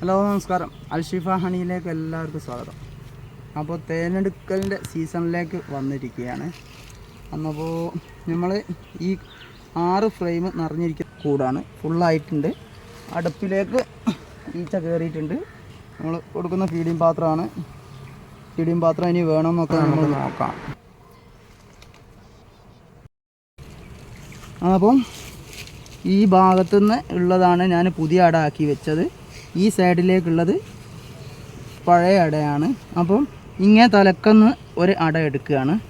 Hello നമസ്കാരം. അൽഷിഫ ഹണിയിലേക്ക് എല്ലാവർക്കും സ്വാഗതം. അപ്പോൾ തേനെടുക്കലിന്റെ സീസണിലേക്ക് വന്നിരിക്കുകയാണ്. അന്നപ്പോൾ നമ്മൾ ഈ ആറ് ഫ്രെയിം നിറഞ്ഞിരിക്കുന്ന കൂടാണ്. ഫുള്ളായിട്ടുണ്ട്. അടുപ്പിലേക്ക് ഈച്ച കയറിയിട്ടുണ്ട് നമ്മൾ കൊടുക്കുന്ന ഫീഡിങ് പാത്രമാണ്. ഫീഡിങ് പാത്രം ഇനി വേണമെന്നൊക്കെ നമ്മൾ നോക്കാം. അപ്പം ഈ ഭാഗത്തുനിന്ന് ഉള്ളതാണ് ഞാൻ പുതിയ അട ആക്കി വെച്ചത്. ഈ സൈഡിലേക്കുള്ളത് പഴയ അടയാണ്. അപ്പം ഇങ്ങനെ തലക്കന്ന് ഒരു അട എടുക്കുകയാണ്.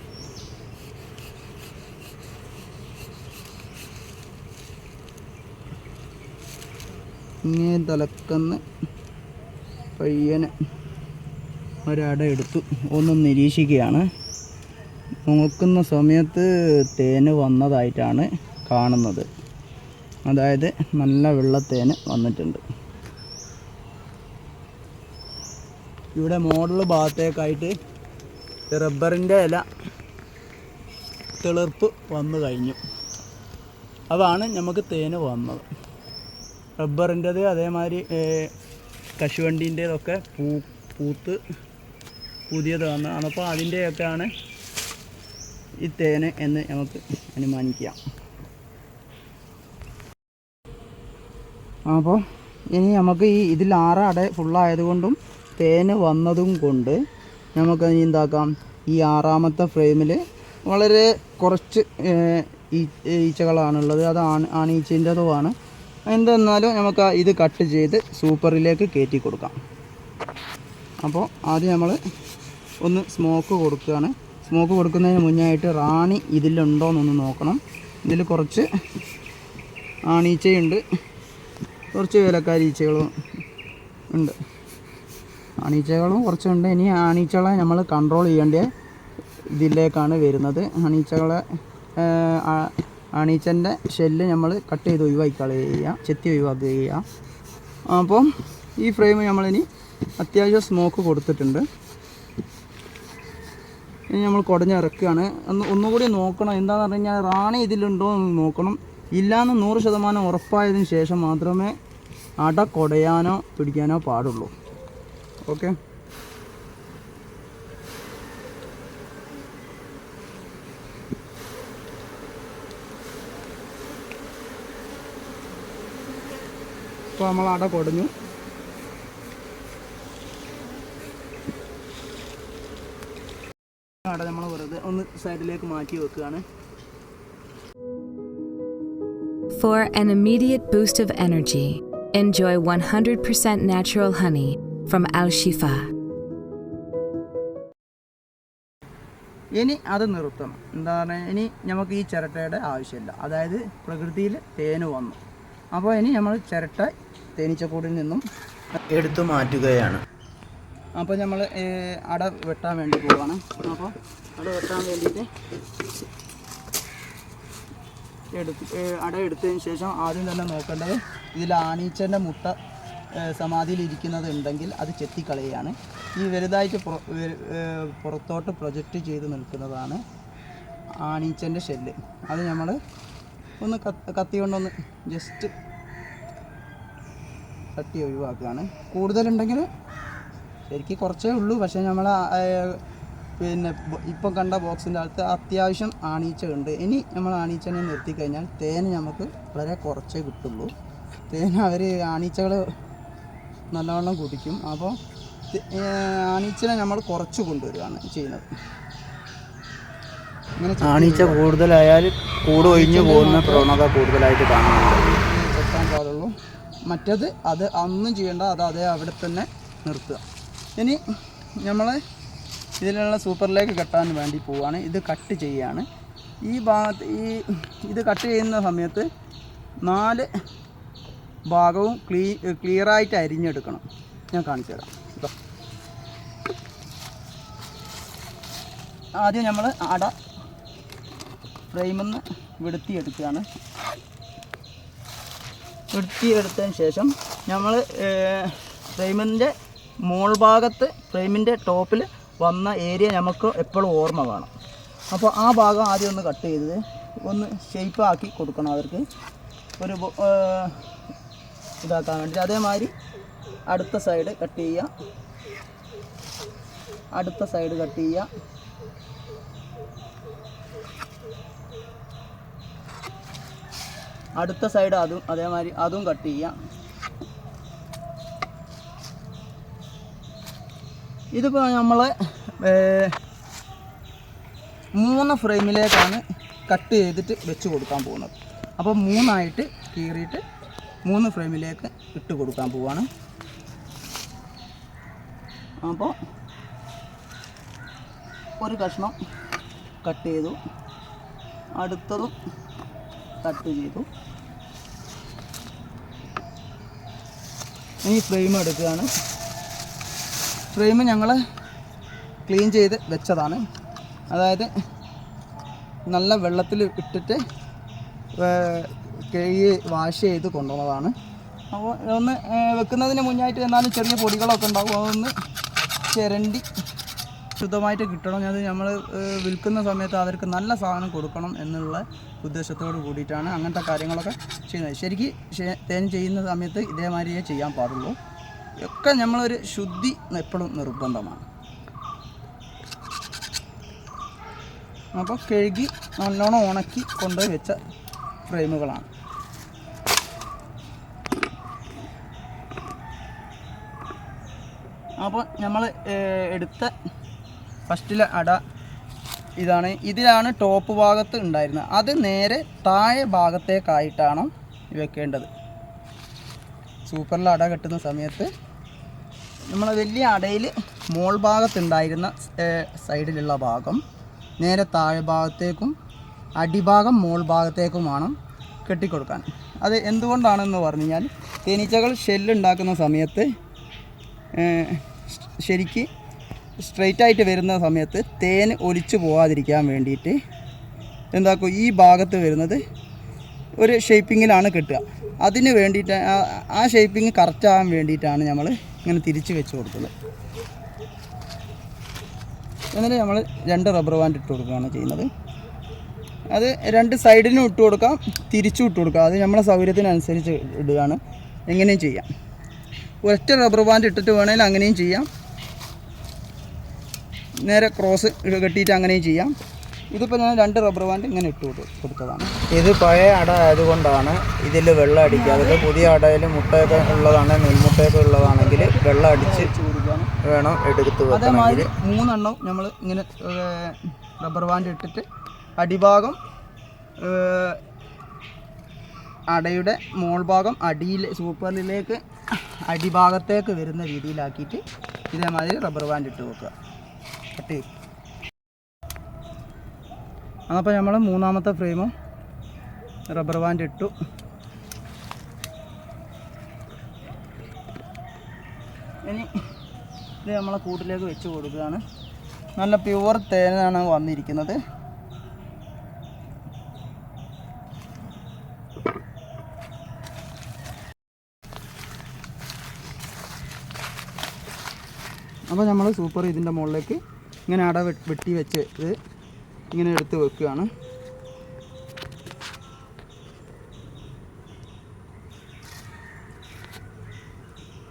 ഇങ്ങനെ തലക്കന്ന് പയ്യനെ ഒരട എടുത്തു. ഒന്ന് നിരീക്ഷിക്കുകയാണ്. നോക്കുന്ന സമയത്ത് തേന് വന്നതായിട്ടാണ് കാണുന്നത്. അതായത് നല്ല വെള്ളത്തേന് വന്നിട്ടുണ്ട്. ഇവിടെ മോഡൽ ഭാഗത്തേക്കായിട്ട് റബ്ബറിന്റെ ഇല തെളിർപ്പ് വന്നു കഴിഞ്ഞു. അതാണ് നമുക്ക് തേന് വന്നത്. റബ്ബറിന്റെത് അതേമാതിരി കശുവണ്ടീന്റെതൊക്കെ പൂ പൂത്ത് പുതിയത് വന്നതാണ് അപ്പോൾ അതിന്റെയൊക്കെയാണ് ഈ തേന് എന്ന് നമുക്ക് അനുമാനിക്കാം. അപ്പോൾ ഇനി നമുക്ക് ഈ ഇതിൽ ആറ് അട ഫുള്ളായതുകൊണ്ടും തേന് വന്നതും കൊണ്ട് നമുക്ക് ഇനി എന്താക്കാം? ഈ ആറാമത്തെ ഫ്രെയിമിൽ വളരെ കുറച്ച് ഈച്ചകളാണുള്ളത്. അത് ആണ് ആണീച്ചേന്റെതുമാണ് എന്തെന്നാലും നമുക്ക് ഇത് കട്ട് ചെയ്ത് സൂപ്പറിലേക്ക് കയറ്റി കൊടുക്കാം. അപ്പോൾ ആദ്യം നമ്മൾ ഒന്ന് സ്മോക്ക് കൊടുക്കുകയാണ്. സ്മോക്ക് കൊടുക്കുന്നതിന് മുന്നായിട്ട് റാണി ഇതിലുണ്ടോ എന്നൊന്ന് നോക്കണം. ഇതിൽ കുറച്ച് ആണീച്ചയുണ്ട്. കുറച്ച് വേലക്കാരി ഈച്ചകളും ഉണ്ട്. ആണീച്ചകളും കുറച്ചുണ്ട്. ഇനി ആണീച്ചകളെ നമ്മൾ കൺട്രോൾ ചെയ്യേണ്ട ഇതിലേക്കാണ് വരുന്നത്. ആണീച്ചകളെ ആണീച്ചന്റെ ഷെല്ല് നമ്മൾ കട്ട് ചെയ്ത് ഒഴിവാക്കി കളയുക ചെത്തി ഒഴിവാക്കുക അപ്പം ഈ ഫ്രെയിം നമ്മളിനി അത്യാവശ്യം സ്മോക്ക് കൊടുത്തിട്ടുണ്ട്. ഇനി നമ്മൾ കുടഞ്ഞിറക്കുകയാണ്. ഒന്ന് ഒന്നുകൂടി നോക്കണം. എന്താണെന്ന് പറഞ്ഞു കഴിഞ്ഞാൽ റാണി ഇതിലുണ്ടോ എന്ന് നോക്കണം. ഇല്ലയെന്ന് നൂറ് ശതമാനം ഉറപ്പായതിനു ശേഷം മാത്രമേ അട കൊടയാനോ പിടിക്കാനോ പാടുള്ളൂ. ഓക്കെ? ഇപ്പോൾ നമ്മൾ അട കൊടഞ്ഞു. അട നമ്മൾ വെറുതെ ഒന്ന് സൈഡിലേക്ക് മാറ്റി വെക്കുകയാണ്. For an immediate boost of energy, enjoy 100% natural honey from Al Shifa. ഇനി അത് നിർത്തണം. എന്താ ഇനി നമുക്ക് ഈ ചിരട്ടയുടെ ആവശ്യമില്ല. അതായത് പ്രകൃതിയിൽ തേന് വന്നു. അപ്പോൾ ഇനി നമ്മൾ ചിരട്ട തേനീച്ചക്കൂടിൽ നിന്നും എടുത്തു മാറ്റുകയാണ്. അപ്പോൾ നമ്മൾ അട വെട്ടാൻ വേണ്ടി പോവാണ്. അപ്പോൾ അട വെട്ടാൻ വേണ്ടിയിട്ട് എടുത്ത് അട എടുത്തതിന് ശേഷം ആദ്യം തന്നെ നോക്കേണ്ടത് ഇതിൽ ആണീച്ചന്റെ മുട്ട സമാധിയിൽ ഇരിക്കുന്നത് ഉണ്ടെങ്കിൽ അത് ചെത്തിക്കളയാണ് ഈ വലുതായിട്ട് പുറത്തോട്ട് പ്രൊജക്റ്റ് ചെയ്ത് നിൽക്കുന്നതാണ് ആണീച്ചന്റെ ഷെല്ല്. അത് നമ്മൾ ഒന്ന് കത്തി കൊണ്ടൊന്ന് ജസ്റ്റ് തട്ടി ഒഴിവാക്കുകയാണ്. കൂടുതലുണ്ടെങ്കിൽ ശരിക്കും കുറച്ചേ ഉള്ളൂ. പക്ഷേ നമ്മൾ പിന്നെ ഇപ്പം കണ്ട ബോക്സിന്റെ അകത്ത് അത്യാവശ്യം ആണീച്ച ഉണ്ട് ഇനി നമ്മൾ ആണീച്ചനെ നിർത്തി കഴിഞ്ഞാൽ തേൻ നമുക്ക് വളരെ കുറച്ചേ കിട്ടുള്ളൂ. തേൻ അവർ ആണീച്ചകൾ നല്ലവണ്ണം കുടിക്കും. അപ്പോൾ ആണീച്ചനെ നമ്മൾ കുറച്ച് കൊണ്ടുവരികയാണ് ചെയ്യുന്നത്. ആണീച്ച കൂടുതലായാൽ കൂട് ഒഴിഞ്ഞു പോകുന്ന പ്രവണത കൂടുതലായിട്ട് കാണുന്നുണ്ട്. വെട്ടാൻ പാടുള്ളൂ. മറ്റത് അത് അന്നും ചെയ്യേണ്ട അത് അതേ അവിടെ തന്നെ നിർത്തുക. ഇനി നമ്മൾ ഇതിലുള്ള സൂപ്പറിലേക്ക് കെട്ടാൻ വേണ്ടി പോവുകയാണ് ഇത് കട്ട് ചെയ്യുകയാണ് ഈ ഭാഗത്ത് ഈ ഇത് കട്ട് ചെയ്യുന്ന സമയത്ത് നാല് ഭാഗവും ക്ലീ ക്ലിയറായിട്ട് അരിഞ്ഞെടുക്കണം. ഞാൻ കാണിച്ചു തരാം. ആദ്യം നമ്മൾ അട ഫ്രെയിമിൽ നിന്ന് വെടുത്തിയെടുക്കുകയാണ്. വെടുത്തിയെടുത്തതിന് ശേഷം നമ്മൾ ഫ്രെയിമിന്റെ മോൾ ഭാഗത്ത് ഫ്രെയിമിന്റെ ടോപ്പിൽ വന്ന ഏരിയ നമുക്ക് എപ്പോഴും ഓർമ്മ വേണം. അപ്പോൾ ആ ഭാഗം ആദ്യം ഒന്ന് കട്ട് ചെയ്ത് ഒന്ന് ഷേപ്പ് ആക്കി കൊടുക്കണം അവർക്ക്. ഒരു ഇതാക്കാൻ വേണ്ടി അതേമാതിരി അടുത്ത സൈഡ് കട്ട് ചെയ്യുക. അടുത്ത സൈഡ് കട്ട് ചെയ്യുക. അടുത്ത സൈഡ് അതും അതേമാതിരി അതും കട്ട് ചെയ്യാം ഇതിപ്പോൾ നമ്മൾ മൂന്ന് ഫ്രെയിമിലേക്കാണ് കട്ട് ചെയ്തിട്ട് വെച്ച് കൊടുക്കാൻ പോകുന്നത്. അപ്പോൾ മൂന്നായിട്ട് കീറിയിട്ട് മൂന്ന് ഫ്രെയിമിലേക്ക് ഇട്ട് കൊടുക്കാൻ പോവാണ്. അപ്പോൾ ഒരു കഷ്ണം കട്ട് ചെയ്തു. അടുത്തതും കട്ട് ചെയ്തു. ഇനി ഫ്രെയിം എടുക്കുകയാണ്. ഫ്രെയിം ഞങ്ങൾ ക്ലീൻ ചെയ്ത് വെച്ചതാണ്. അതായത് നല്ല വെള്ളത്തിൽ ഇട്ടിട്ട് കഴുകി വാഷ് ചെയ്ത് കൊണ്ടുവന്നതാണ്. അപ്പോൾ ഒന്ന് വെക്കുന്നതിന് മുന്നായിട്ട് എന്നാലും ചെറിയ പൊടികളൊക്കെ ഉണ്ടാകും അതൊന്ന് ചിരണ്ടി ശുദ്ധമായിട്ട് കിട്ടണം. അത് നമ്മൾ വിൽക്കുന്ന സമയത്ത് അവർക്ക് നല്ല സാധനം കൊടുക്കണം എന്നുള്ള ഉദ്ദേശത്തോട് കൂടിയിട്ടാണ് അങ്ങനത്തെ കാര്യങ്ങളൊക്കെ ചെയ്യുന്നത്. ശരിക്കും തേൻ ചെയ്യുന്ന സമയത്ത് ഇതേമാതിരിയേ ചെയ്യാൻ പാടുള്ളൂ. ഒക്കെ നമ്മളൊരു ശുദ്ധി എപ്പോഴും നിർബന്ധമാണ്. അപ്പോൾ കഴുകി നല്ലോണം ഉണക്കി കൊണ്ടുപോയി വെച്ച ഫ്രെയിമുകളാണ്. അപ്പോൾ നമ്മൾ എടുത്ത ഫസ്റ്റിലെ അട ഇതാണ്. ഇതിലാണ് ടോപ്പ് ഭാഗത്ത് ഉണ്ടായിരുന്നത്. അത് നേരെ താഴെ ഭാഗത്തേക്കായിട്ടാണ് വെക്കേണ്ടത്. സൂപ്പറിൽ അട കെട്ടുന്ന സമയത്ത് നമ്മൾ വലിയ അടയിൽ മോൾ ഭാഗത്തുണ്ടായിരുന്ന സൈഡിലുള്ള ഭാഗം നേരെ താഴെ ഭാഗത്തേക്കും അടിഭാഗം മോൾ ഭാഗത്തേക്കുമാണ് കെട്ടിക്കൊടുക്കാൻ. അത് എന്തുകൊണ്ടാണെന്ന് പറഞ്ഞു കഴിഞ്ഞാൽ തേനീച്ചകൾ ഷെല്ലുണ്ടാക്കുന്ന സമയത്ത് ശരിക്ക് സ്ട്രെയിറ്റ് ആയിട്ട് വരുന്ന സമയത്ത് തേൻ ഒലിച്ചു പോകാതിരിക്കാൻ വേണ്ടിയിട്ട് എന്താക്കും ഈ ഭാഗത്ത് വരുന്നത് ഒരു ഷേപ്പിങ്ങിലാണ് കിട്ടുക. അതിന് വേണ്ടിയിട്ട് ആ- ഷേപ്പിങ് കറക്റ്റ് ആകാൻ വേണ്ടിയിട്ടാണ് നമ്മൾ ഇങ്ങനെ തിരിച്ച് വെച്ച് കൊടുത്തത്. എന്നിട്ട് നമ്മൾ രണ്ട് റബ്ബർ ബാൻഡ് ഇട്ട് കൊടുക്കുകയാണ് ചെയ്യുന്നത്. അത് രണ്ട് സൈഡിനും ഇട്ട് കൊടുക്കാം തിരിച്ചും ഇട്ട് കൊടുക്കാം. അത് നമ്മളെ സൗകര്യത്തിനനുസരിച്ച് ഇടുകയാണ്. എങ്ങനെയും ചെയ്യാം. ഒറ്റ റബ്ബർ ബാൻഡ് ഇട്ടിട്ട് വേണമെങ്കിൽ അങ്ങനെയും ചെയ്യാം. നേരെ ക്രോസ് കെട്ടിയിട്ട് അങ്ങനെയും ചെയ്യാം. ഇതിപ്പോൾ ഞാൻ രണ്ട് റബ്ബർ ബാൻഡ് ഇങ്ങനെ ഇട്ട് കൊടുത്തതാണ്. ഇത് പഴയ അട ആയതുകൊണ്ടാണ് ഇതിൽ വെള്ളം അടിക്കാതെ പുതിയ അടയിൽ മുട്ടയൊക്കെ ഉള്ളതാണ് നെൽമുട്ടയൊക്കെ ഉള്ളതാണെങ്കിൽ വെള്ളം അടിച്ച് വേണം എടുത്ത് അതേമാതിരി മൂന്നെണ്ണം നമ്മൾ ഇങ്ങനെ റബ്ബർ ബാൻഡ് ഇട്ടിട്ട് അടിഭാഗം അടയുടെ മോൾ ഭാഗം അടിയിൽ സൂപ്പറിലേക്ക് അടിഭാഗത്തേക്ക് വരുന്ന രീതിയിലാക്കിയിട്ട് ഇതേമാതിരി റബ്ബർ ബാൻഡ് ഇട്ട് വെക്കുക. കട്ട് അതപ്പോൾ നമ്മൾ മൂന്നാമത്തെ ഫ്രെയിമും റബ്ബർ ബാൻഡ് ഇട്ടു. ഇനി ഇത് നമ്മളെ കൂട്ടിലേക്ക് വെച്ച് കൊടുക്കുകയാണ്. നല്ല പ്യുവർ തേനാണ് വന്നിരിക്കുന്നത്. അപ്പോൾ നമ്മൾ സൂപ്പർ ഇതിന്റെ മുകളിലേക്ക് ഇങ്ങനെ അട വെട്ടി വെച്ച് ഇത് ഇങ്ങനെ എടുത്ത് വെക്കുകയാണ്.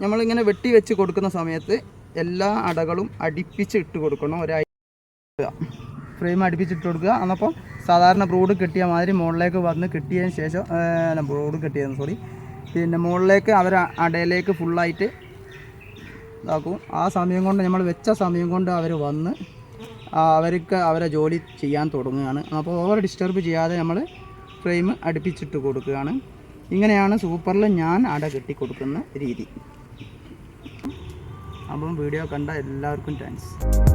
നമ്മളിങ്ങനെ വെട്ടി വെച്ച് കൊടുക്കുന്ന സമയത്ത് എല്ലാ അടകളും അടിപ്പിച്ച് ഇട്ട് കൊടുക്കണം. ഒരാഴ്ച ഫ്രെയിം അടുപ്പിച്ചിട്ട് കൊടുക്കുക. എന്നപ്പം സാധാരണ ബ്രോഡ് കിട്ടിയ മാതിരി മുകളിലേക്ക് വന്ന് കിട്ടിയതിന് ശേഷം അല്ല ബ്രോഡ് കിട്ടിയതെന്ന് സോറി. പിന്നെ മുകളിലേക്ക് അവർ അടയിലേക്ക് ഫുള്ളായിട്ട് ഇതാക്കും. ആ സമയം കൊണ്ട് നമ്മൾ വെച്ച സമയം കൊണ്ട് അവർ വന്ന് അവർക്ക് അവരെ ജോലി ചെയ്യാൻ തുടങ്ങുകയാണ്. അപ്പോൾ ഓവർ ഡിസ്റ്റർബ് ചെയ്യാതെ നമ്മൾ ഫ്രെയിം അടുപ്പിച്ചിട്ട് കൊടുക്കുകയാണ്. ഇങ്ങനെയാണ് സൂപ്പറിൽ ഞാൻ അട കെട്ടി കൊടുക്കുന്ന രീതി. അപ്പം വീഡിയോ കണ്ട എല്ലാവർക്കും താങ്ക്സ്